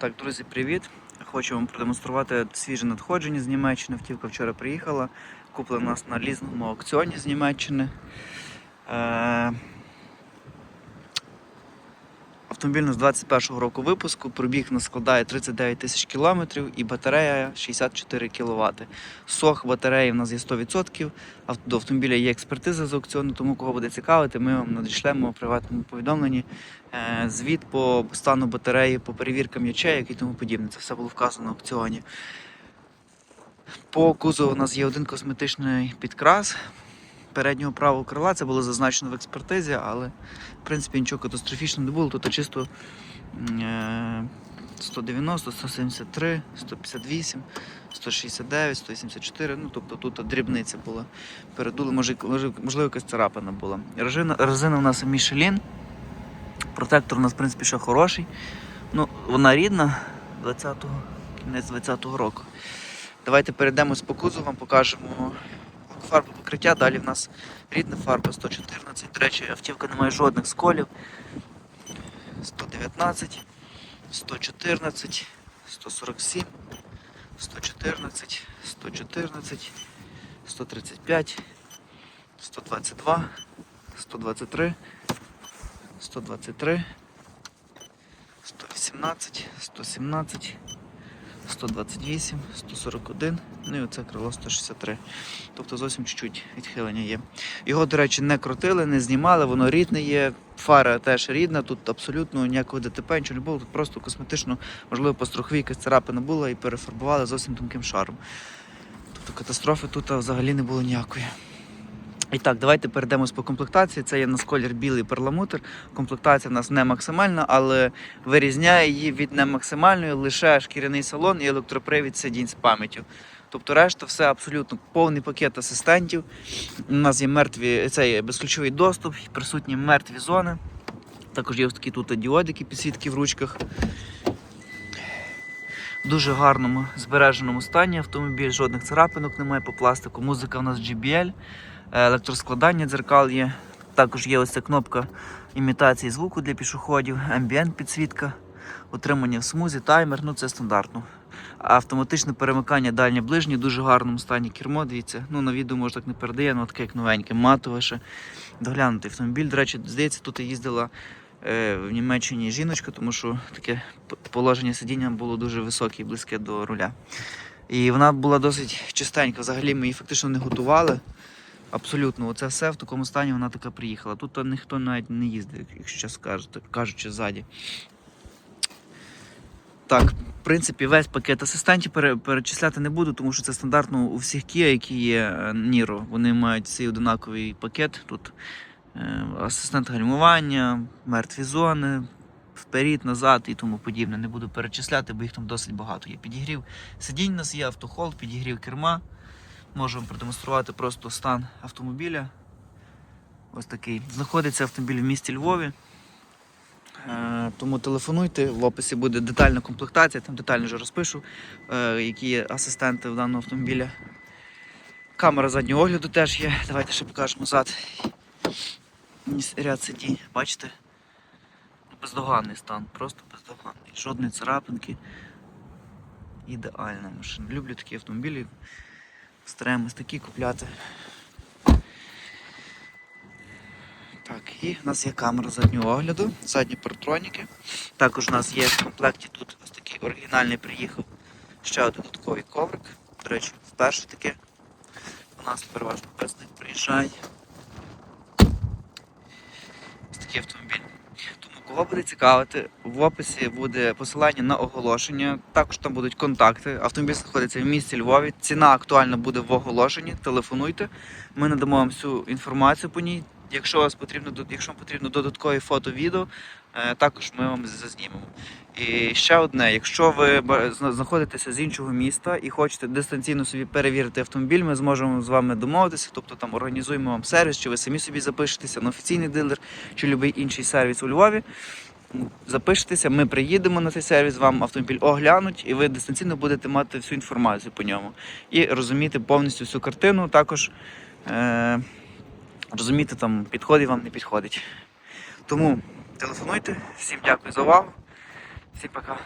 Так, друзі, привіт! Хочу вам продемонструвати свіже надходження з Німеччини. Втівка вчора приїхала. Куплена нас на лізному аукціоні з Німеччини. Е... Автомобіль у нас 21-го року випуску, пробіг нас складає 39 тисяч кілометрів і батарея 64 кВт. Сох батареї у нас є 100%. Ав- До автомобіля є експертиза з аукціону, тому кого буде цікавити, ми вам надішлемо у приватному повідомленні е, звіт по стану батареї, по перевіркам ячеїв і тому подібне. Це все було вказано на аукціоні. По кузову у нас є один косметичний підкрас переднього правого крила. Це було зазначено в експертизі, але в принципі нічого катастрофічного не було. Тут чисто е, 190, 173, 158, 169, 184. Ну тобто тут дрібниця була. Передули, може, можливо, якась царапина була. Резина, резина у нас Michelin. Протектор у нас, в принципі, ще хороший. Ну, вона рідна 20-го, кінець 20-го року. Давайте перейдемось по кузовам, покажемо фарбу покриття. Далі в нас рідна фарба 114. До речі, автівка не має жодних сколів. 119, 114, 147, 114, 114, 135, 122, 123, 123, 118, 117, 128, 141, ну і оце крило 163. Тобто зовсім чуть-чуть відхилення є. Його, до речі, не крутили, не знімали, воно рідне є. Фара теж рідна, тут абсолютно ніякого ДТП, нічого не було, тут просто косметично, можливо, по якась царапина була і перефарбували зовсім тонким шаром. Тобто катастрофи тут взагалі не було ніякої. І так, давайте перейдемось по комплектації. Це є нас колір білий перламутр. Комплектація в нас не максимальна, але вирізняє її від немаксимальної лише шкіряний салон і електропривід сидінь з пам'яттю. Тобто решта все абсолютно повний пакет асистентів. У нас є мертві, це є безключовий доступ, присутні мертві зони. Також є ось такі тут діодики, підсвітки в ручках. В дуже гарному збереженому стані автомобіль, жодних царапинок немає по пластику. Музика у нас JBL, е, електроскладання дзеркал є. Також є ось ця кнопка імітації звуку для пішоходів, ambient підсвітка, утримання в смузі, таймер, ну це стандартно. Автоматичне перемикання дальнє ближнє, дуже гарному стані кермо. Дивіться, ну на відео може так не передає, ну таке як новеньке, матове ще. Доглянутий автомобіль. До речі, здається, тут їздила е, в Німеччині жіночка, тому що таке положення сидіння було дуже високе і близьке до руля. І вона була досить чистенька. Взагалі ми її фактично не готували. Абсолютно, оце все в такому стані вона така приїхала. Тут то ніхто навіть не їздив, якщо чесно кажучи, ззаді. Так, в принципі, весь пакет асистентів перечисляти не буду, тому що це стандартно у всіх Kia, які є е, Niro. Вони мають цей одинаковий пакет. Тут е, асистент гальмування, мертві зони, вперед, назад і тому подібне. Не буду перечисляти, бо їх там досить багато є. Підігрів сидінь у нас є, автохолд, підігрів керма. Можу продемонструвати просто стан автомобіля. Ось такий. Знаходиться автомобіль в місті Львові. Е, Тому телефонуйте, в описі буде детальна комплектація, там детально вже розпишу, е, які є асистенти в даного автомобіля. Камера заднього огляду теж є. Давайте ще покажемо зад. Ряд сидінь, бачите? Бездоганний стан, просто бездоганний. Жодної царапинки. Ідеальна машина. Люблю такі автомобілі. Стараємось такі купляти. Так, і в нас є камера заднього огляду, задні партроніки. Також у нас є в комплекті тут ось такий оригінальний приїхав. Ще один додатковий коврик. До речі, вперше таке. У нас переважно без них приїжджає. Ось такий автомобіль. Кого буде цікавити, в описі буде посилання на оголошення. Також там будуть контакти. Автомобіль знаходиться в місті Львові. Ціна актуальна буде в оголошенні. Телефонуйте. Ми надамо вам всю інформацію по ній. Якщо вас потрібно, якщо вам потрібно додаткові фото, відео, е, також ми вам зазнімемо. І ще одне, якщо ви знаходитеся з іншого міста і хочете дистанційно собі перевірити автомобіль, ми зможемо з вами домовитися, тобто там організуємо вам сервіс, чи ви самі собі запишетеся на офіційний дилер, чи будь-який інший сервіс у Львові. Запишетеся, ми приїдемо на цей сервіс, вам автомобіль оглянуть, і ви дистанційно будете мати всю інформацію по ньому. І розуміти повністю всю картину, також е- розуміти, там, підходить вам, не підходить. Тому телефонуйте, всім дякую за увагу, всім пока.